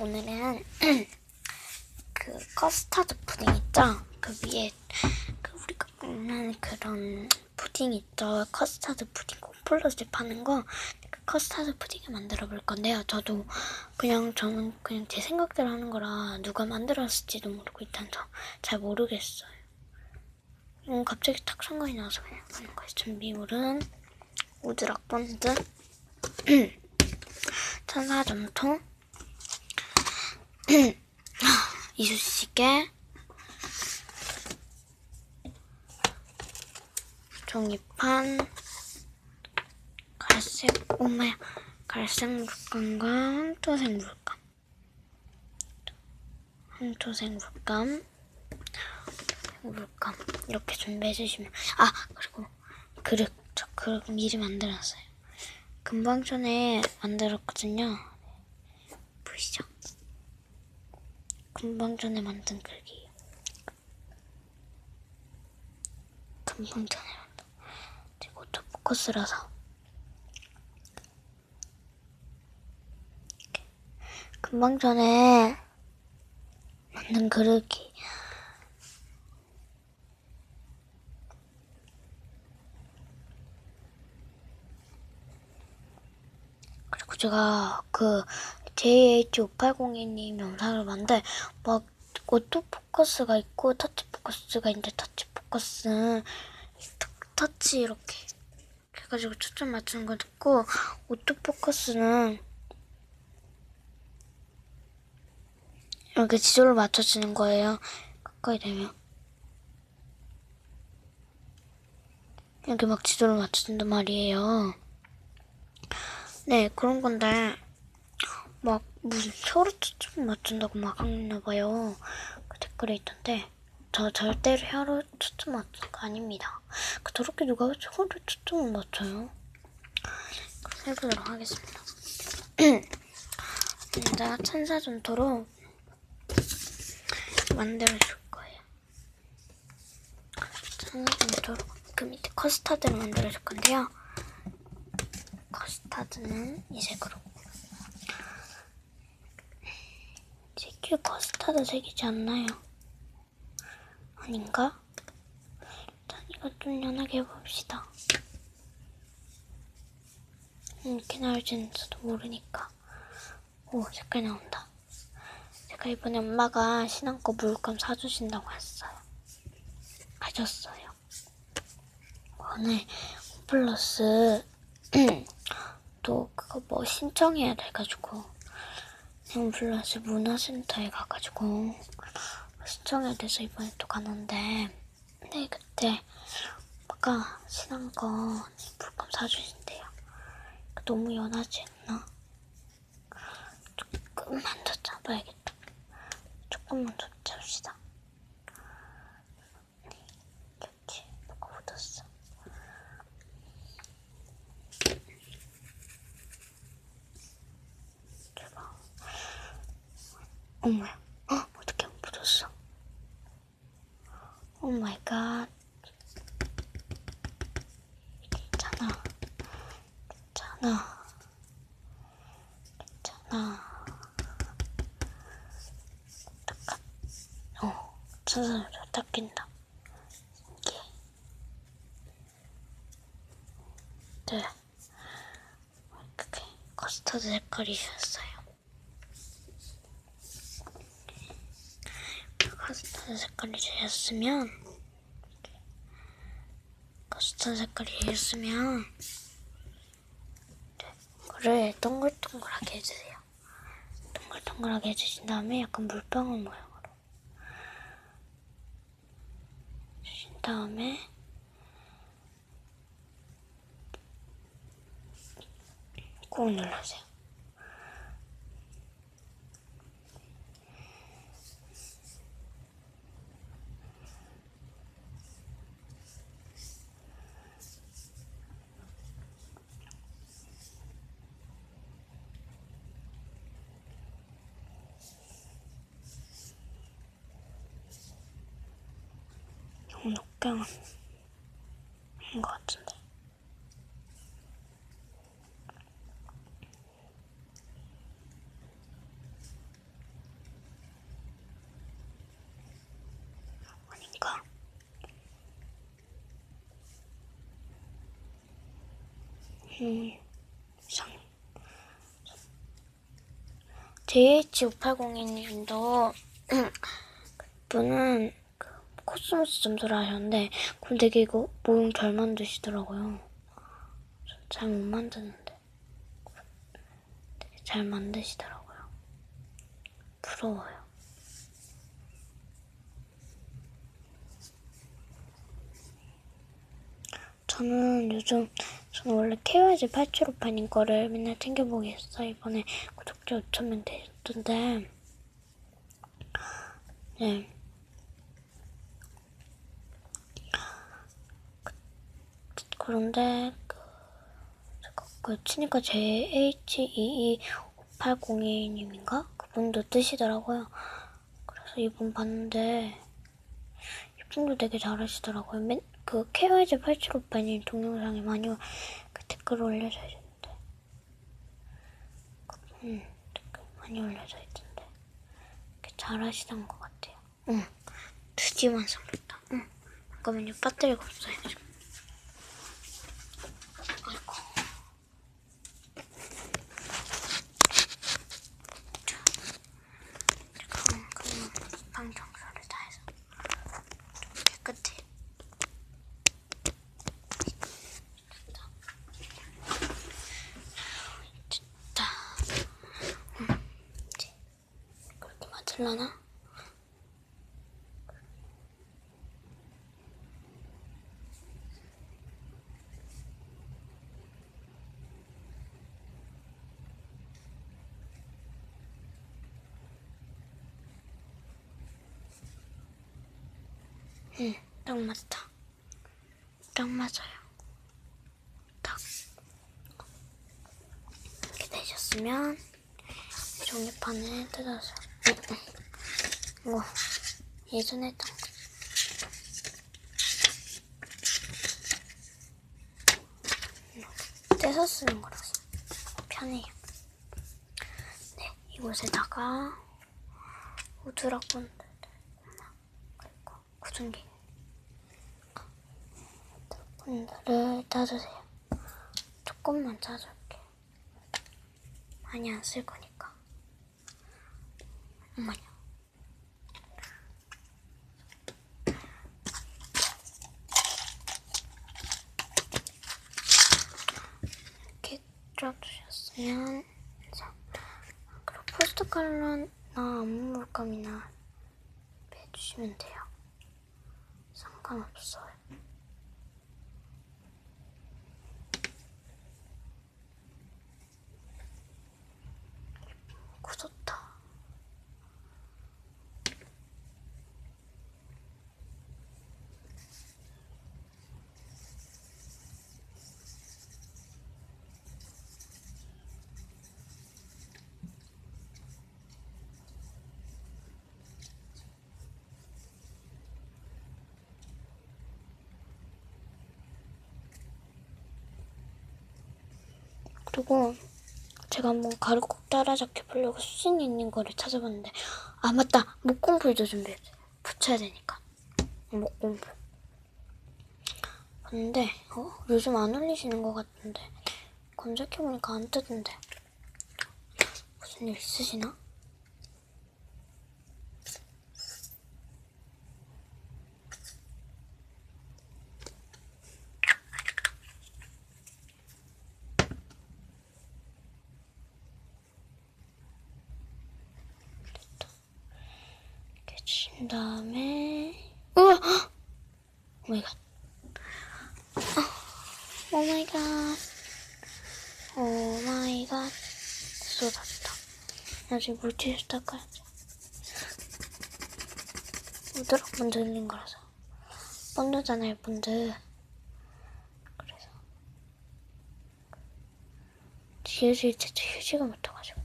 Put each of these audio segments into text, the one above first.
오늘은 그 커스터드 푸딩 있죠? 그 위에 그 우리가 먹는 그런 푸딩 있죠? 커스터드 푸딩 콤플러스 파는 거. 그 커스터드 푸딩을 만들어 볼 건데요. 저도 그냥 저는 그냥 제 생각대로 하는 거라 누가 만들었을지도 모르고 일단 저잘 모르겠어요. 음, 갑자기 딱 생각이 나서 그냥 하는 거예요. 준비물은 우드락 본드, 천사점통, 이쑤시개, 종이판, 갈색, 오마야, 갈색 물감과 한토색 물감, 한토색 물감, 물감 이렇게 준비해 주시면 아 그리고 그릇 저 그릇 미리 만들었어요. 금방 전에 만들었거든요. 보이시죠? 금방 전에 만든 그릇이에요. 금방 전에 만든. 제가 오토포커스라서. 금방 전에 만든 그릇이 그리고 제가 그 JH5802님 영상을 봤는데 막 오토 포커스가 있고 터치 포커스가 있는데 터치 포커스 터치 이렇게 해가지고 초점 맞추는 거 듣고 오토 포커스는 이렇게 지도를 맞춰주는 거예요. 가까이 되면 이렇게 막 지도를 맞춰준단 말이에요. 네, 그런 건데, 막, 무슨 혀로 초점 맞춘다고 막 하나 봐요. 그 댓글에 있던데, 저 절대로 혀로 초점 맞춘 거 아닙니다. 그 저렇게 누가 혀로 초점을 맞춰요? 그럼 해보도록 하겠습니다. 먼저 천사전토로 만들어줄 거예요. 천사전토로 그 밑에 커스터드를 만들어줄 건데요. 커스터드는 이 색으로. 색이 커스터드 색이지 않나요? 아닌가? 일단 이거 좀 연하게 해봅시다. 이렇게 나올지는지도 모르니까. 오, 색깔 나온다. 제가 이번에 엄마가 신한거 물감 사주신다고 했어요. 하셨어요. 오늘 플러스 또 그거 뭐 신청해야 돼가지고 홈플러스 문화센터에 가가지고 신청해야 돼서 이번에 또 가는데 네 그때 아까 신한 거 물감 사주신대요. 너무 연하지 않나? 조금만 더 잡아야겠다. 조금만 더 잡시다 이렇게 뭐가 묻었어 대박. 어머야. 어, 어떻게 안 묻었어? 오 마이 갓. 괜찮아. 괜찮아. 괜찮아. 닦아. 어, 천사를 닦인다. 이게. 네. 그게 커스터드 색깔이셨어요. 커스터드 색깔이 되었으면 커스터드 색깔이 되었으면 그래 동글동글하게 해주세요. 동글동글하게 해주신 다음에 약간 물방울 모양으로 주신 다음에 꾹 눌러주세요. 직경인 것 같은데. 아닌가? 음, 이상해. JH580이 님도, 그분은 코스모스 점수를 하셨는데 그분 되게 이거 모형 잘 만드시더라고요. 잘 못 만드는데 되게 잘 만드시더라고요. 부러워요. 저는 요즘 저는 원래 KYG 8758님 거를 맨날 챙겨보고 있어요. 이번에 구독자 5천명 되셨던데 네. 그- 그런데 그, 제가 그 치니까 JH22802님인가? 그분도 뜨시더라고요. 그래서 이분 봤는데 이분도 되게 잘하시더라고요. 맨, 그 KYG 8758님 동영상에 많이 그 댓글 올려져 있는데 음, 댓글 많이 올려져 있던데 이렇게 잘하시던 것 같아요. 응, 드디어 완성됐다. 응, 잠깐만요. 배터리가 없어요. 지금. 아이고. 잠깐만, 그러면 방 청소를 다 해서 좀 깨끗해. 됐다. 응, 이제 맞을라나? 응, 딱 맞다. 딱 맞아요. 딱. 이렇게 되셨으면 종이판을 뜯어서 이거 예전에 했던 거. 떼서 쓰는 거라서 편해요. 네, 이곳에다가 우드락본들 그리고 구준기 분들을 따주세요. 조금만 짜줄게. 많이 안 쓸 거니까. 엄마냐. 이렇게 자, 그리고 포스트 컬러나 안무 물감이나 해주시면 돼요. 상관없어요. 굳었다. 그리고 제가 한번 가루 꼭 따라잡혀 보려고 수진이 있는 거를 찾아봤는데 아 맞다. 목공풀도 준비해 붙여야 되니까. 목공풀. 근데 어, 요즘 안 올리시는 것 같은데. 검색해보니까 안 뜨던데. 무슨 일 있으시나? 해주신 다음에 우와! 헉! 오마이갓 어, 오마이갓 오마이갓 쏟았다. 나중에 물티슈 닦아야지 우드락 본드 흘린 거라서. 본드잖아요 본드 그래서. 휴지 진짜 휴지가 못해가지고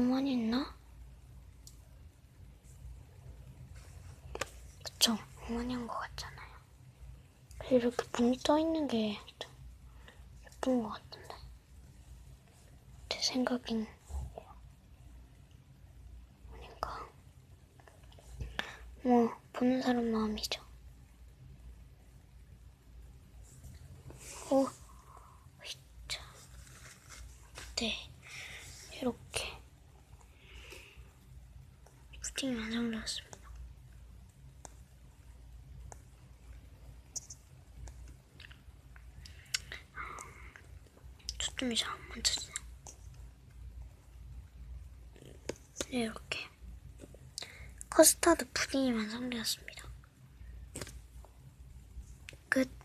많이 했나? 그쵸? 한것 같잖아요. 이렇게 분이 떠 있는 게좀 예쁜 것 같은데. 제 생각엔 아닌가. 뭐, 보는 사람 마음이죠. 오, 자, 네, 이렇게 푸딩이 완성되었습니다. 초점이 잘 안 맞춰지네. 네, 이렇게 커스터드 푸딩이 완성되었습니다. 끝.